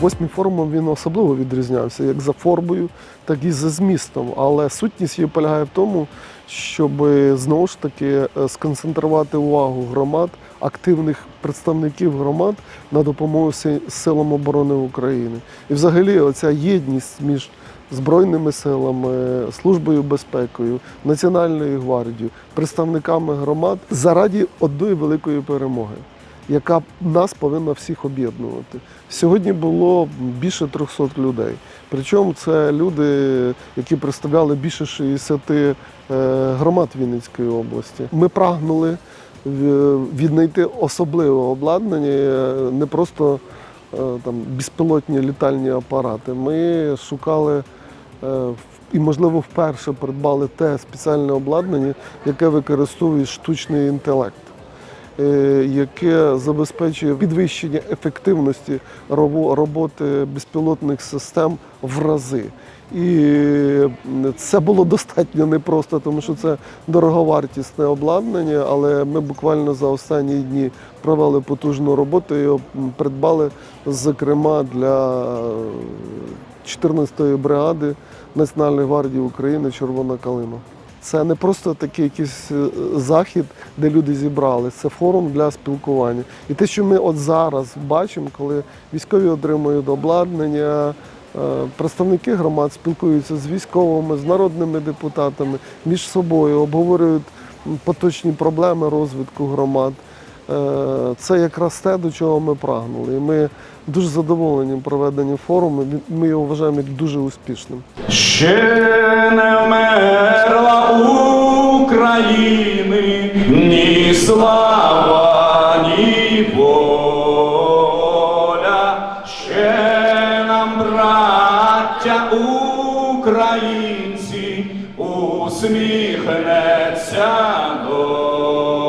Восьмий форум він особливо відрізнявся як за формою, так і за змістом. Але сутність її полягає в тому, щоб знову ж таки е, сконцентрувати увагу громад, активних представників громад на допомогу силам оборони України. І взагалі оця єдність між Збройними силами, службою безпекою, Національною гвардією, представниками громад заради одної великої перемоги, яка нас повинна всіх об'єднувати. Сьогодні було більше 300 людей. Причому це люди, які представляли більше 60 е, громад Вінницької області. Ми прагнули е, віднайти особливе обладнання, е, не просто там безпілотні літальні апарати. Ми шукали і, можливо, вперше придбали те спеціальне обладнання, яке використовує штучний інтелект, яке забезпечує підвищення ефективності роботи безпілотних систем в рази. І це було достатньо непросто, тому що це дороговартісне обладнання, але ми буквально за останні дні провели потужну роботу і придбали, зокрема, для е, 14-ї бригади Національної гвардії України Червона калина. Це не просто такий якийсь е, захід, де люди зібрались, це форум для спілкування. І те, що ми от зараз бачимо, коли військові отримують обладнання, е, представники громад спілкуються з військовими, з народними депутатами між собою, обговорюють поточні проблеми розвитку громад. Е, Це якраз те, до чого ми прагнули. І ми дуже задоволені проведенням форуму. Ми його вважаємо дуже успішним. Ще не вмерла України браття українці, усміхнеться доля.